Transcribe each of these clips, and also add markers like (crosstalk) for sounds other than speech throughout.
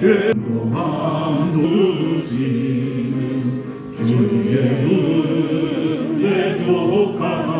마음 누시는 주의 은혜 조카가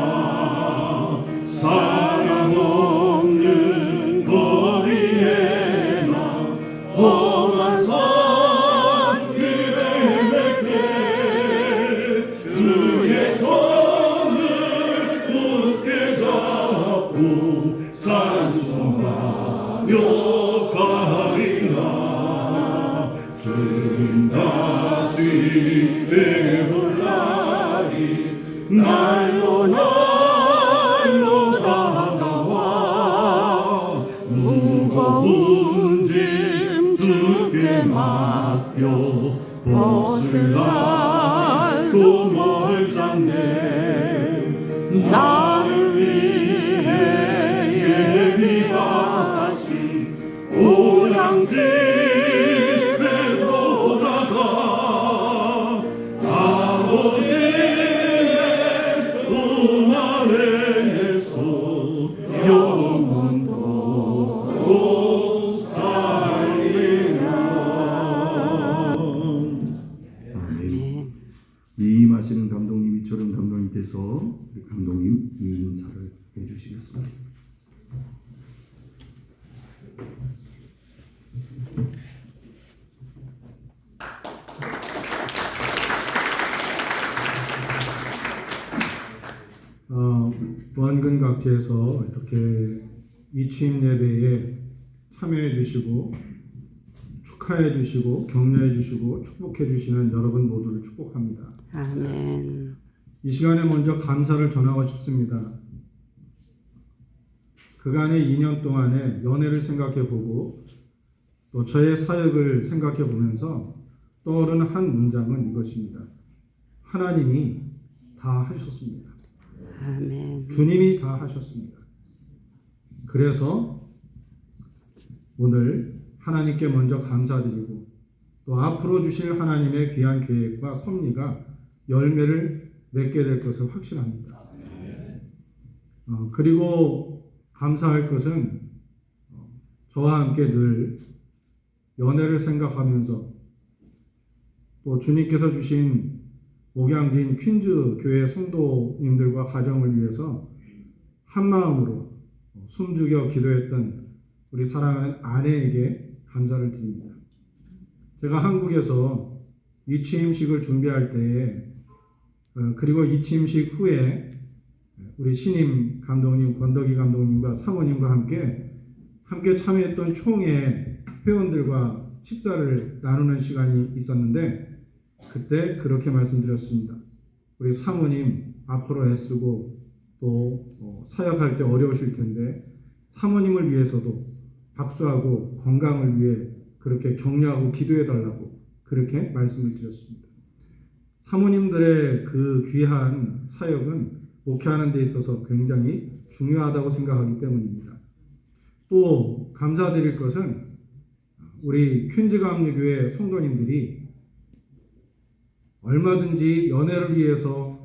주께 맡겨 벗을 날도 멀잖네 어, 보안근 각지에서 이렇게 이취임 예배에 참여해 주시고 축하해 주시고 격려해 주시고 축복해 주시는 여러분 모두를 축복합니다. 아멘. 이 시간에 먼저 감사를 전하고 싶습니다. 그간의 2년 동안의 연애를 생각해 보고 또 저의 사역을 생각해 보면서 떠오르는 한 문장은 이것입니다. 하나님이 다 하셨습니다. 아멘. 주님이 다 하셨습니다. 그래서 오늘 하나님께 먼저 감사드리고 또 앞으로 주실 하나님의 귀한 계획과 섭리가 열매를 맺게 될 것을 확신합니다. 어, 그리고 감사할 것은 어, 저와 함께 늘 연애를 생각하면서 또 주님께서 주신 목양진 퀸즈 교회 성도님들과 가정을 위해서 한 마음으로 숨죽여 기도했던 우리 사랑하는 아내에게 감사를 드립니다. 제가 한국에서 이취임식을 준비할 때에 어, 그리고 이취임식 후에 우리 신임 감독님, 권덕희 감독님과 사모님과 함께 함께 참여했던 총회 회원들과 식사를 나누는 시간이 있었는데 그때 그렇게 말씀드렸습니다. 우리 사모님 앞으로 애쓰고 또 어, 사역할 때 어려우실 텐데 사모님을 위해서도 박수하고 건강을 위해 그렇게 격려하고 기도해 달라고 그렇게 말씀을 드렸습니다. 사모님들의 그 귀한 사역은 목회하는 데 있어서 굉장히 중요하다고 생각하기 때문입니다. 또 감사드릴 것은 우리 퀸즈감리교회 성도님들이 얼마든지 연애를 위해서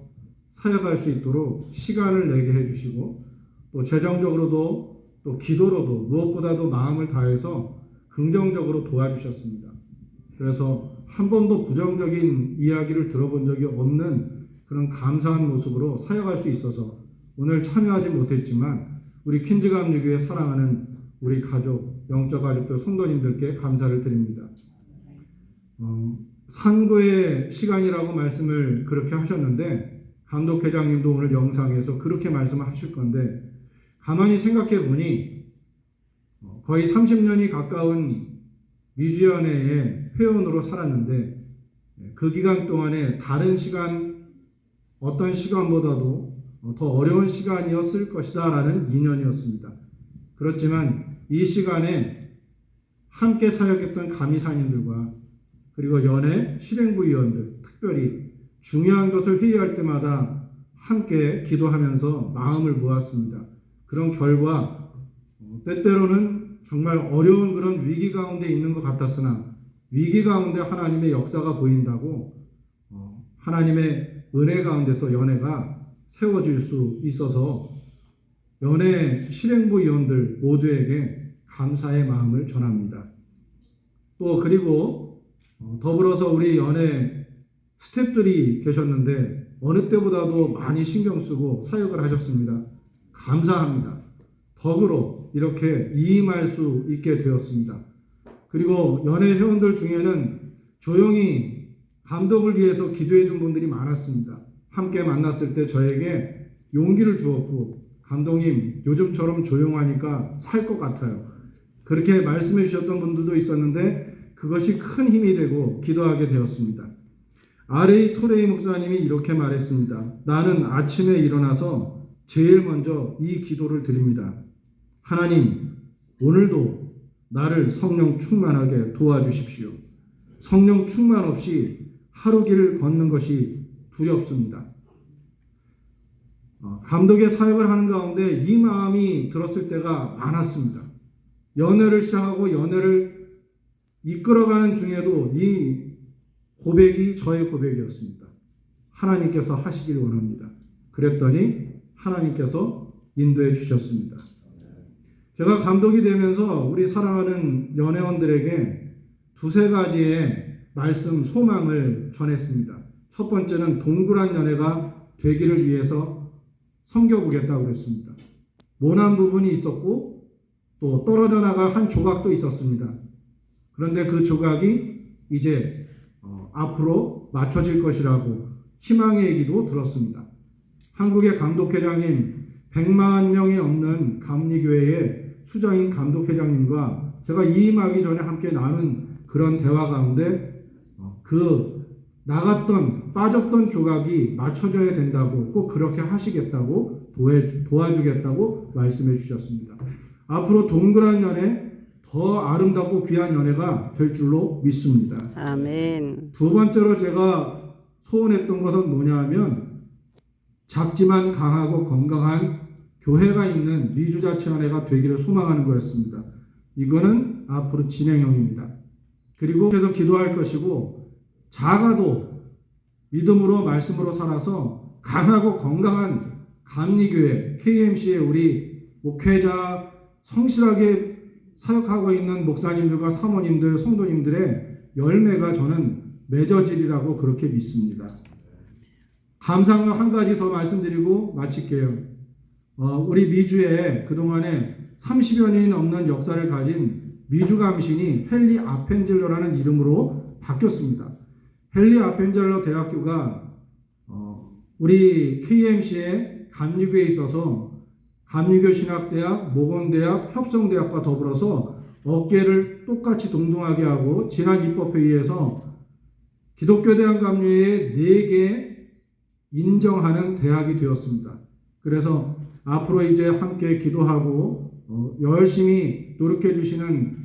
사역할 수 있도록 시간을 내게 해주시고 또 재정적으로도 또 기도로도 무엇보다도 마음을 다해서 긍정적으로 도와주셨습니다. 그래서 한 번도 부정적인 이야기를 들어본 적이 없는 그런 감사한 모습으로 사역할 수 있어서 오늘 참여하지 못했지만 우리 퀸즈감리교회 사랑하는 우리 가족, 영적 가족들 성도님들께 감사를 드립니다. 어, 상고의 시간이라고 말씀을 그렇게 하셨는데 감독 회장님도 오늘 영상에서 그렇게 말씀하실 건데 가만히 생각해 보니 어, 거의 30년이 가까운 미주연회의 회원으로 살았는데 그 기간 동안에 다른 시간 어떤 시간보다도 어, 더 어려운 시간이었을 것이다라는 2년이었습니다. 그렇지만 이 시간에 함께 사역했던 감리사님들과 그리고 연애 실행부 위원들 특별히 중요한 것을 회의할 때마다 함께 기도하면서 마음을 모았습니다. 그런 결과 어, 때때로는 정말 어려운 그런 위기 가운데 있는 것 같았으나 위기 가운데 하나님의 역사가 보인다고 어, 하나님의 은혜 가운데서 연애가 세워질 수 있어서 연애 실행부 위원들 모두에게 감사의 마음을 전합니다. 또 그리고 어, 더불어서 우리 연예 스탭들이 계셨는데 어느 때보다도 많이 신경 쓰고 사역을 하셨습니다. 감사합니다. 덕으로 이렇게 이임할 수 있게 되었습니다. 그리고 연예 회원들 중에는 조용히 감독을 위해서 기도해 준 분들이 많았습니다. 함께 만났을 때 저에게 용기를 주었고 감독님 요즘처럼 조용하니까 살 것 같아요. 그렇게 말씀해 주셨던 분들도 있었는데 그것이 큰 힘이 되고 기도하게 되었습니다. 아레이 토레이 목사님이 이렇게 말했습니다. 나는 아침에 일어나서 제일 먼저 이 기도를 드립니다. 하나님, 오늘도 나를 성령 충만하게 도와주십시오. 성령 충만 없이 하루 길을 걷는 것이 두렵습니다. 어, 감독의 사역을 하는 가운데 이 마음이 들었을 때가 많았습니다. 연애를 시작하고 연애를 이끌어가는 중에도 이 고백이 저의 고백이었습니다. 하나님께서 하시길 원합니다. 그랬더니 하나님께서 인도해 주셨습니다. 제가 감독이 되면서 우리 사랑하는 연회원들에게 두세 가지의 말씀, 소망을 전했습니다. 첫 번째는 동그란 연애가 되기를 위해서 섬겨보겠다고 그랬습니다. 모난 부분이 있었고 또 떨어져 나갈 한 조각도 있었습니다. 그런데 그 조각이 이제 어, 앞으로 맞춰질 것이라고 희망의 얘기도 들었습니다. 한국의 감독회장인 100만 명이 넘는 감리교회의 수장인 감독회장님과 제가 이임하기 전에 함께 나눈 그런 대화 가운데 어, 그 나갔던 빠졌던 조각이 맞춰져야 된다고 꼭 그렇게 하시겠다고 도와, 도와주겠다고 말씀해 주셨습니다. 앞으로 동그란 연애 더 아름답고 귀한 연애가 될 줄로 믿습니다. 아멘. 두 번째로 제가 소원했던 것은 뭐냐 하면 작지만 강하고 건강한 교회가 있는 미주자치 연회가 되기를 소망하는 거였습니다. 이거는 앞으로 진행형입니다. 그리고 계속 기도할 것이고 작아도 믿음으로 말씀으로 살아서 강하고 건강한 감리교회 KMC의 우리 목회자 성실하게 사역하고 있는 목사님들과 사모님들, 성도님들의 열매가 저는 맺어지리라고 그렇게 믿습니다. 감사한 한 가지 더 말씀드리고 마칠게요. 어, 우리 미주에 그동안에 30여 년이 넘는 역사를 가진 미주 감신이 헨리 아펜젤러라는 이름으로 바뀌었습니다. 헨리 아펜젤러 대학교가 어, 우리 KMC의 감리교에 있어서 감리교 신학대학, 모건대학, 협성대학과 더불어서 어깨를 똑같이 동동하게 하고 지난 입법회의에서 기독교 대학 감리회의 4개 인정하는 대학이 되었습니다. 그래서 앞으로 이제 함께 기도하고 어, 열심히 노력해 주시는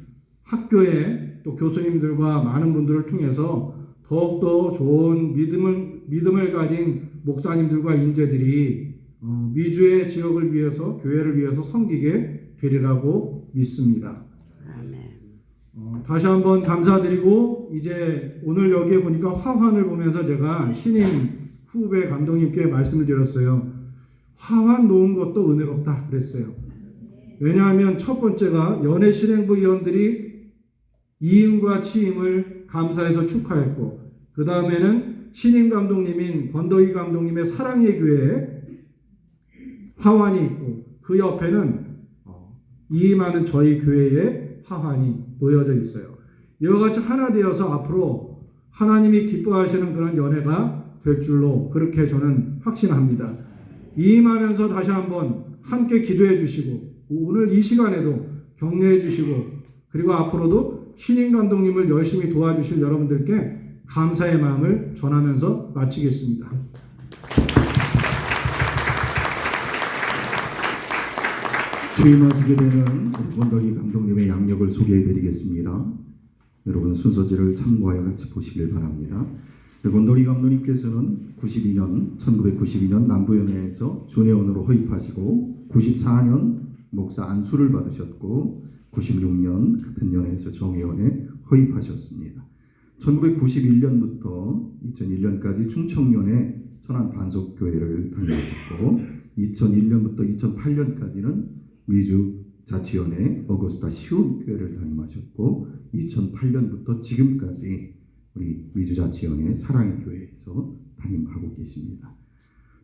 학교의 또 교수님들과 많은 분들을 통해서 더욱더 좋은 믿음을, 믿음을 가진 목사님들과 인재들이 어, 미주의 지역을 위해서 교회를 위해서 섬기게 되리라고 믿습니다. 아멘. 어, 다시 한번 감사드리고 이제 오늘 여기에 보니까 화환을 보면서 제가 신임 후배 감독님께 말씀을 드렸어요. 화환 놓은 것도 은혜롭다 그랬어요. 왜냐하면 첫 번째가 연애 실행부 위원들이 이임과 취임을 감사해서 축하했고 그 다음에는 신임 감독님인 권덕희 감독님의 사랑의 교회에 화환이 있고 그 옆에는 어, 이임하는 저희 교회의 화환이 놓여져 있어요. 이와 같이 하나 되어서 앞으로 하나님이 기뻐하시는 그런 연애가 될 줄로 그렇게 저는 확신합니다. 이임하면서 다시 한번 함께 기도해 주시고 오늘 이 시간에도 격려해 주시고 그리고 앞으로도 신임 감독님을 열심히 도와주실 여러분들께 감사의 마음을 전하면서 마치겠습니다. 취임하시게 되는 원덕이 감독님의 양력을 소개해 드리겠습니다. 여러분 순서지를 참고하여 같이 보시길 바랍니다. 원덕이 감독님께서는 92년 1992년 남부연회에서 준회원으로 허입하시고 94년 목사 안수를 받으셨고 96년 같은 연회에서 정회원에 허입하셨습니다. 1991년부터 2001년까지 충청연회 천안 반석교회를 다니셨고 2001년부터 2008년까지는 미주 자치연의 어거스타 시온교회를 담임하셨고 2008년부터 지금까지 우리 미주 자치연의 사랑의 교회에서 담임하고 계십니다.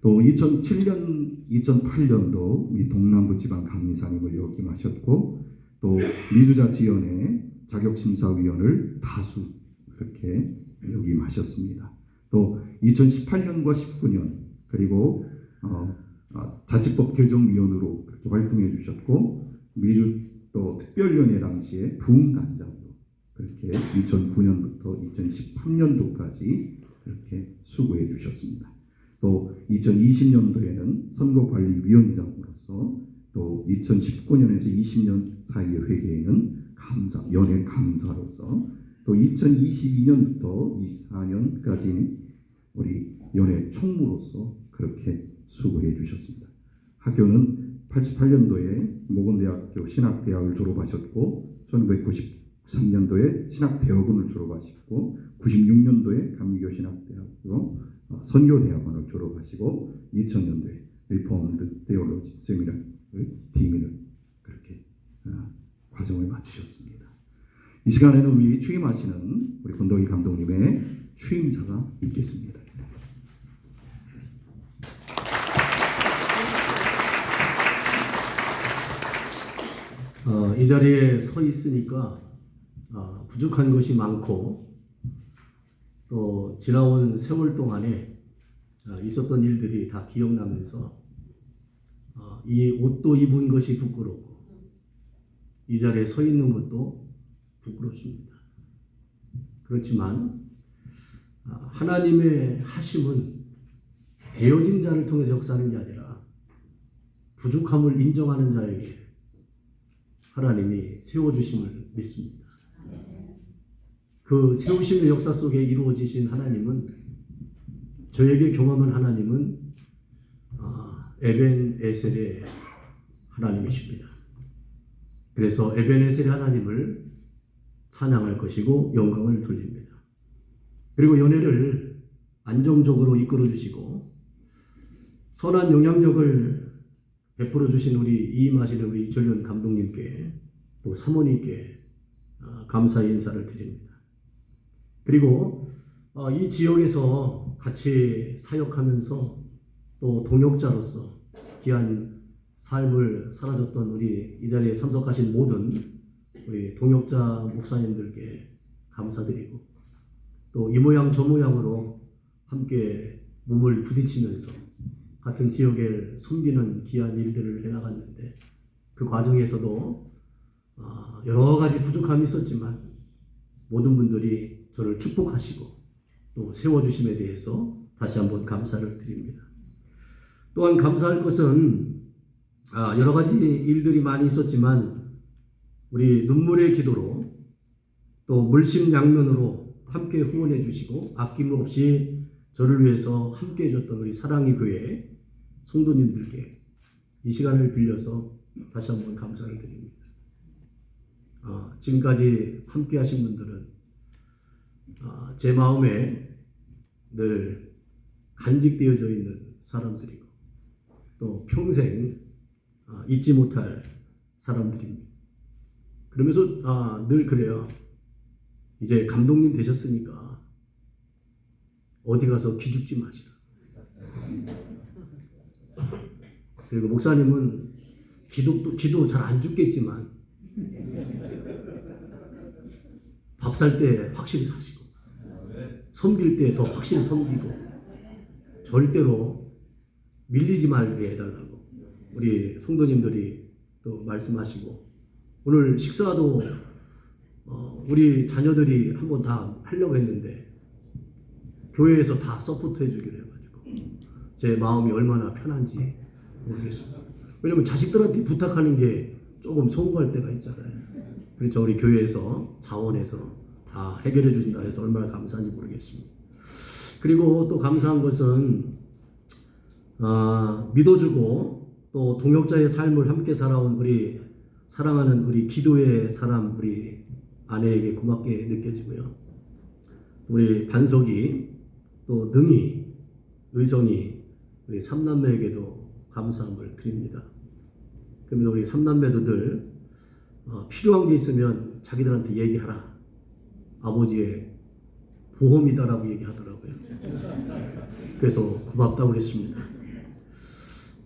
또 2007년, 2008년도 우리 동남부 지방 감리사님을 역임하셨고 또 미주자치연의 자격심사위원을 다수 그렇게 역임하셨습니다. 또 2018년과 19년 그리고 어, 어, 자치법 개정위원으로 그렇게 활동해 주셨고 미주 또 특별위원회 당시에 부흥단장으로 그렇게 2009년부터 2013년도까지 그렇게 수고해 주셨습니다. 또 2020년도에는 선거관리위원장으로서 또 2019년에서 20년 사이의 회계에는 감사, 연예 감사로서 또 2022년부터 24년까지 우리 연예 총무로서 그렇게 수고해 주셨습니다. 학교는 88년도에 모건대학교 신학대학을 졸업하셨고 1993년도에 신학대학원을 졸업하셨고 96년도에 감리교 신학대학교 어, 선교대학원을 졸업하시고 2000년도에 리포먼드 테올로지 세미나를 디민을 그렇게 어, 과정을 마치셨습니다. 이 시간에는 우리 취임하시는 우리 권덕희 감독님의 취임사가 있겠습니다. 어, 이 자리에 서 있으니까 어, 부족한 것이 많고 또 지나온 세월 동안에 어, 있었던 일들이 다 기억나면서 어, 이 옷도 입은 것이 부끄럽고 이 자리에 서 있는 것도 부끄럽습니다. 그렇지만 아, 하나님의 하심은 되어진 자를 통해서 역사하는 게 아니라 부족함을 인정하는 자에게 하나님이 세워주심을 믿습니다. 그 세우심의 역사 속에 이루어지신 하나님은 저에게 경험한 하나님은 아, 에벤 에셀의 하나님이십니다. 그래서 에벤 에셀의 하나님을 찬양할 것이고 영광을 돌립니다. 그리고 연애를 안정적으로 이끌어 주시고 선한 영향력을 베풀어 주신 우리 이임하시는 우리 전련 감독님께 또 사모님께 아, 감사의 인사를 드립니다. 그리고 어, 이 지역에서 같이 사역하면서 또 동역자로서 귀한 삶을 살아줬던 우리 이 자리에 참석하신 모든 우리 동역자 목사님들께 감사드리고 또 이 모양 저 모양으로 함께 몸을 부딪히면서 같은 지역을 섬기는 귀한 일들을 해나갔는데 그 과정에서도 아, 여러 가지 부족함이 있었지만 모든 분들이 저를 축복하시고 또 세워주심에 대해서 다시 한번 감사를 드립니다. 또한 감사할 것은 아, 여러 가지 일들이 많이 있었지만 우리 눈물의 기도로 또 물심양면으로 함께 후원해 주시고 아낌없이 저를 위해서 함께 해줬던 우리 사랑의 교회 성도님들께 이 시간을 빌려서 다시 한번 감사를 드립니다. 아, 지금까지 함께 하신 분들은 아, 제 마음에 늘 간직되어져 있는 사람들이고 또 평생 아, 잊지 못할 사람들입니다. 그러면서 아, 늘 그래요. 이제 감독님 되셨으니까 어디 가서 기죽지 마시라. 그리고 목사님은 기도 기도 잘 안 죽겠지만 밥 살 때 확실히 사시고 섬길 때 더 확실히 섬기고 절대로 밀리지 말게 해달라고 우리 성도님들이 또 말씀하시고 오늘 식사도 어, 우리 자녀들이 한번 다 하려고 했는데 교회에서 다 서포트 해주기로 해가지고 제 마음이 얼마나 편한지 모르겠습니다. 왜냐면 자식들한테 부탁하는 게 조금 송구할 때가 있잖아요. 그래서 우리 교회에서 자원해서 다 해결해 주신다 해서 얼마나 감사한지 모르겠습니다. 그리고 또 감사한 것은 아, 믿어주고 또 동역자의 삶을 함께 살아온 우리 사랑하는 우리 기도의 사람 우리 아내에게 고맙게 느껴지고요. 우리 반석이 또 능이 의성이 우리 삼남매에게도 감사함을 드립니다. 그러면 우리 삼남매도들 어, 필요한 게 있으면 자기들한테 얘기하라. 아버지의 보험이다라고 얘기하더라고요. 그래서 고맙다고 그랬습니다.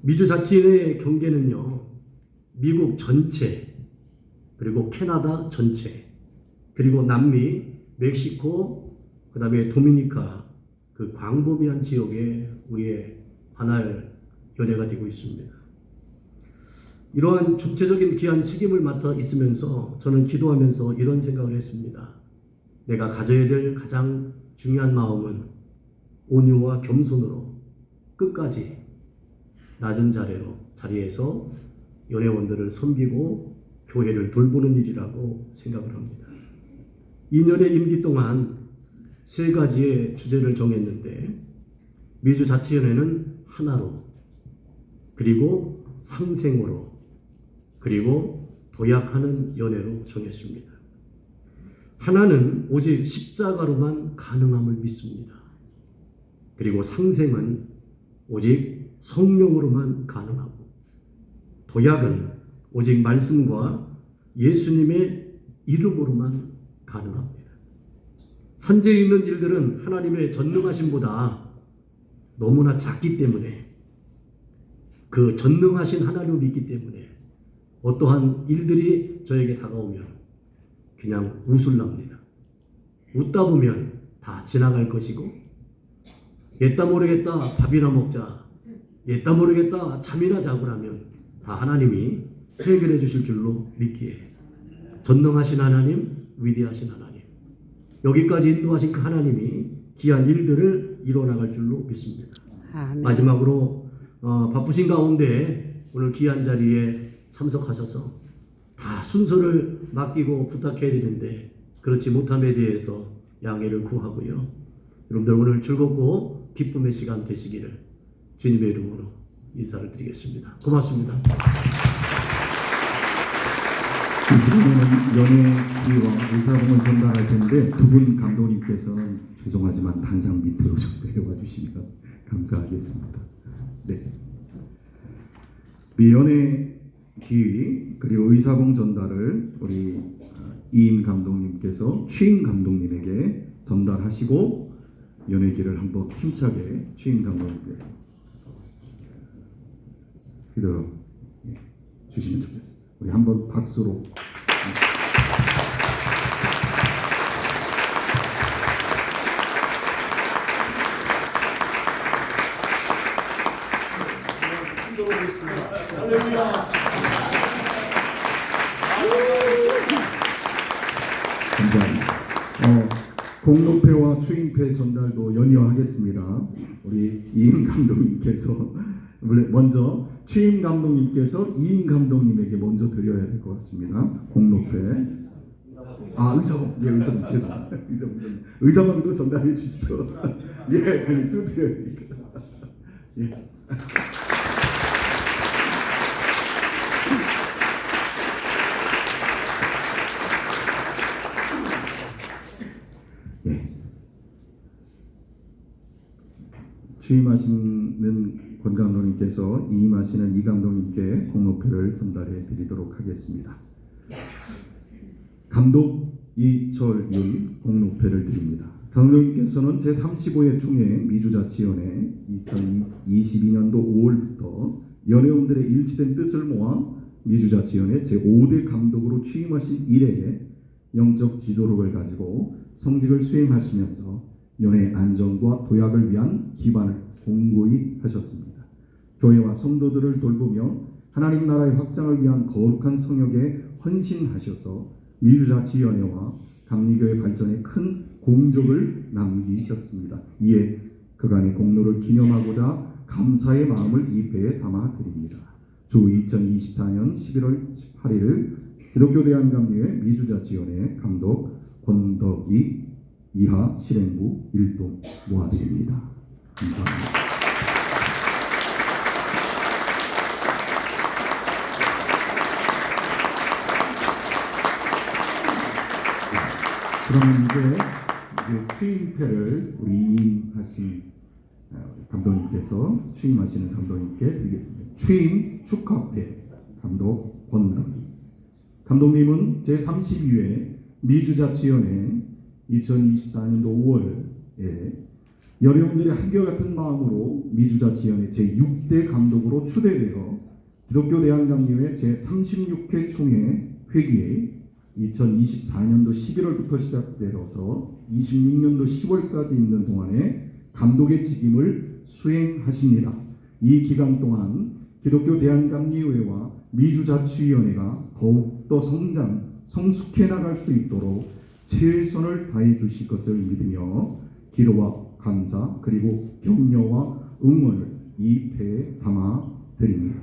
미주 자치인의 경계는요, 미국 전체, 그리고 캐나다 전체, 그리고 남미, 멕시코, 그 다음에 도미니카, 그 광범위한 지역에 우리의 관할 연회가 되고 있습니다. 이러한 주체적인 귀한 책임을 맡아 있으면서 저는 기도하면서 이런 생각을 했습니다. 내가 가져야 될 가장 중요한 마음은 온유와 겸손으로 끝까지 낮은 자리로 자리에서 연회원들을 섬기고 교회를 돌보는 일이라고 생각을 합니다. 2년의 임기 동안 세 가지의 주제를 정했는데 미주 자치연회는 하나로 그리고 상생으로 그리고 도약하는 연애로 정했습니다. 하나는 오직 십자가로만 가능함을 믿습니다. 그리고 상생은 오직 성령으로만 가능하고 도약은 오직 말씀과 예수님의 이름으로만 가능합니다. 산재에 있는 일들은 하나님의 전능하심보다 너무나 작기 때문에 그 전능하신 하나님을 믿기 때문에 어떠한 일들이 저에게 다가오면 그냥 웃을랍니다. 웃다 보면 다 지나갈 것이고 옛다 모르겠다 밥이나 먹자 옛다 모르겠다 잠이나 자고라면 다 하나님이 해결해 주실 줄로 믿기에 전능하신 하나님 위대하신 하나님 여기까지 인도하신 그 하나님이 귀한 일들을 이뤄나갈 줄로 믿습니다. 아멘. 마지막으로 어, 바쁘신 가운데 오늘 귀한 자리에 참석하셔서 다 순서를 맡기고 부탁해야 되는데 그렇지 못함에 대해서 양해를 구하고요. 여러분들 오늘 즐겁고 기쁨의 시간 되시기를 주님의 이름으로 인사를 드리겠습니다. 고맙습니다. 이 시간에는 연예 지와 의사봉을 전달할 텐데 두 분 감독님께서는 죄송하지만 단상 밑으로 (laughs) 좀 내려와 주시면 감사하겠습니다. 네. 연예 기의 그리고 의사봉 전달을 우리 어, 이임 감독님께서 취임 감독님에게 전달하시고 연예기를 한번 힘차게 취임 감독님께서 그대로 예, 주시면 좋겠습니다. 우리 한번 박수로 감사합니다. 어, 공로패와 추임패 전달도 연이어하겠습니다. 우리 이임 감독님께서 먼저 취임 감독님께서 이임 감독님에게 먼저 드려야 될 것 같습니다. 공로패. 아 의사봉, 예 의사봉 죄송합니다. 의사봉 좀- 의사봉도 전달해 주십시오. (laughs) 예, 그럼. (laughs) 예. 취임하시는 권 감독님께서 이임하시는 이 감독님께 공로표를 전달해 드리도록 하겠습니다. 감독 이철윤 공로표를 드립니다. 감독님께서는 제35회 총회 미주자치연회 2022년도 5월부터 연회원들의 일치된 뜻을 모아 미주자치연회 제5대 감독으로 취임하신 이래에 영적 지도력을 가지고 성직을 수행하시면서 연의 안정과 도약을 위한 기반을 공고히 하셨습니다. 교회와 성도들을 돌보며 하나님 나라의 확장을 위한 거룩한 성역에 헌신하셔서 미주자치연회와 감리교회 발전에 큰 공적을 남기셨습니다. 이에 그간의 공로를 기념하고자 감사의 마음을 이 배에 담아 드립니다. 주 2024년 11월 18일 기독교 대한감리회 미주자치연회 감독 권덕이 이하 실행부 일동 모아드립니다. 감사합니다. 그러면 이제, 이제 취임패를 우리 이임하신 어, 감독님께서 취임하시는 감독님께 드리겠습니다. 취임 축하패 감독 권덕기 감독님은 제32회 미주자치연회 2024년도 5월에 연예인들의 한결같은 마음으로 미주자치연회 제6대 감독으로 추대되어 기독교 대한감리회 제36회 총회 회기에 2024년도 11월부터 시작되어서 26년도 10월까지 있는 동안에 감독의 직임을 수행하십니다. 이 기간 동안 기독교 대한감리회와 미주자치위원회가 더욱더 성장, 성숙해 나갈 수 있도록 최선을 다해 주실 것을 믿으며 기도와 감사 그리고 격려와 응원을 이 배에 담아 드립니다.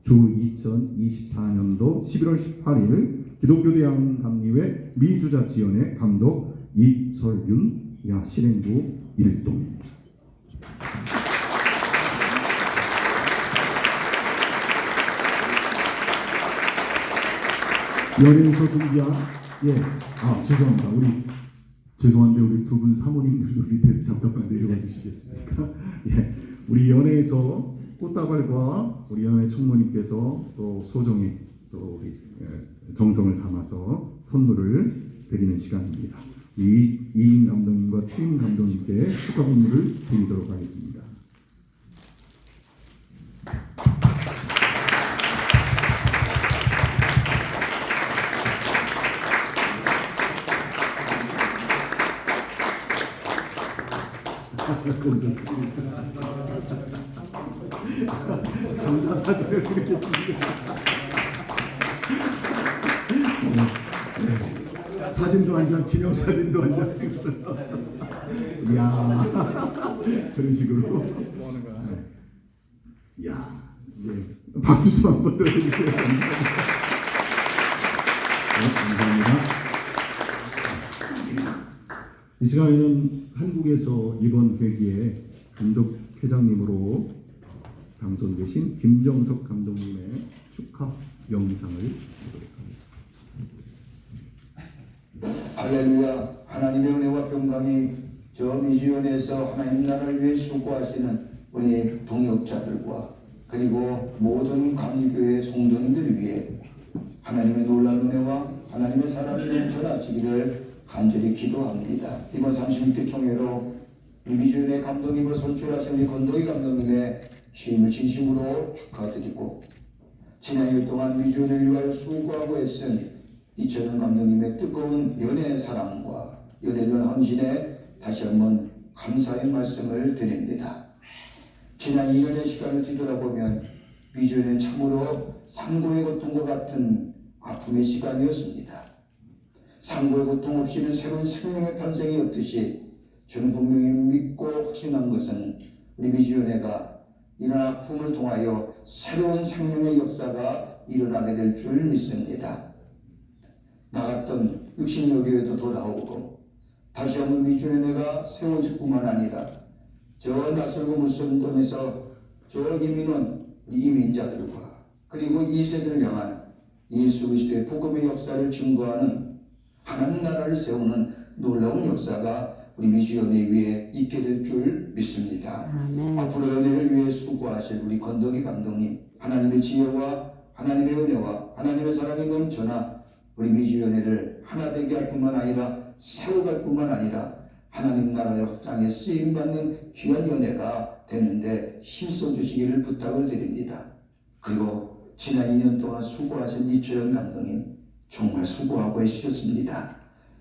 주 2024년도 11월 18일 기독교 대한감리회 미주자치연회 감독 이설윤 야실행부 일동입니다. 연예인서 준비한 예 아 죄송합니다 우리 죄송한데 우리 두 분 사모님들도 밑에 잠깐만 내려와 주시겠습니까? (laughs) 예 우리 연예에서 꽃다발과 우리 연예 총무님께서 또 소정의 또 우리 예, 정성을 담아서 선물을 드리는 시간입니다. 이 이인 감독님과 추임 감독님께 축하 선물을 드리도록 하겠습니다. 감사 사진을 그렇게 네. 사진도 한 장, 기념 사진도 한 장 찍었어요. 이야, 그런 식으로. 네. 이야, 예. 박수 좀 한번 더 해주세요. 감사합니다. 네, 감사합니다. 이 시간에는 한국에서 이번 회기에 감독 회장님으로 당선되신 김정석 감독님의 축하 영상을 보도록 하겠습니다. 할렐루야 하나님의 은혜와 평강이 저 미주연에서 하나님 나라를 위해 수고하시는 우리 동역자들과 그리고 모든 감리교회 성도님들 위해 하나님의 놀라운 은혜와 하나님의 사랑이 넘쳐나시기를 간절히 기도합니다. 이번 36대 총회로 미주연의 감독님으로 선출하신 우리 건도희 감독님의 취임을 진심으로 축하드리고 지난 일 동안 미주연을 위하여 수고하고 애쓴 이천원 감독님의 뜨거운 연애 사랑과 연애를 헌신에 다시 한번 감사의 말씀을 드립니다. 지난 2년의 시간을 뒤돌아보면 미주연은 참으로 상고의 고통과 같은 아픔의 시간이었습니다. 상고의 고통 없이는 새로운 생명의 탄생이 없듯이 저는 분명히 믿고 확신한 것은 우리 미주연회가 이런 아픔을 통하여 새로운 생명의 역사가 일어나게 될 줄 믿습니다. 나갔던 육신여 교회도 돌아오고 다시 한번 미주연회가 세워질 뿐만 아니라 저 낯설고 무서운 땅에서 저 이민원 이민자들과 그리고 이 세대를 향한 예수 그리스도의 복음의 역사를 증거하는 하나님 나라를 세우는 놀라운 역사가 우리 미주연회 위에 있게 될 줄 믿습니다. 아멘. 앞으로 연애를 위해 수고하실 우리 건덕이 감독님 하나님의 지혜와 하나님의 은혜와 하나님의 사랑이 넘쳐나 우리 미주연회를 하나 되게 할 뿐만 아니라 세워갈 뿐만 아니라 하나님 나라의 확장에 쓰임받는 귀한 연회가 되는데 힘써 주시기를 부탁을 드립니다. 그리고 지난 2년 동안 수고하신 이철현 감독님 정말 수고하고 애쓰셨습니다.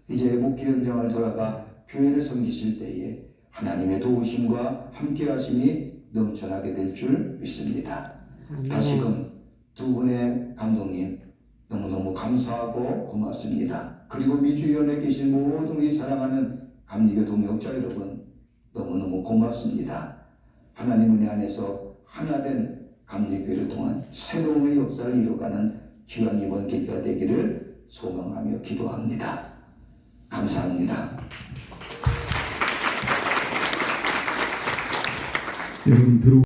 이제 목회 현장을 돌아가 교회를 섬기실 때에 하나님의 도우심과 함께 하심이 넘쳐나게 될 줄 믿습니다. 다시금 두 분의 감독님 너무너무 감사하고 고맙습니다. 그리고 미주위원회 계신 모든 우리 사랑하는 감리교 동역자 여러분 너무너무 고맙습니다. 하나님 은혜 안에서 하나된 감리교회를 통한 새로운 역사를 이뤄가는 귀한 이번 계기가 되기를 소망하며 기도합니다. 감사합니다. 여러분 들어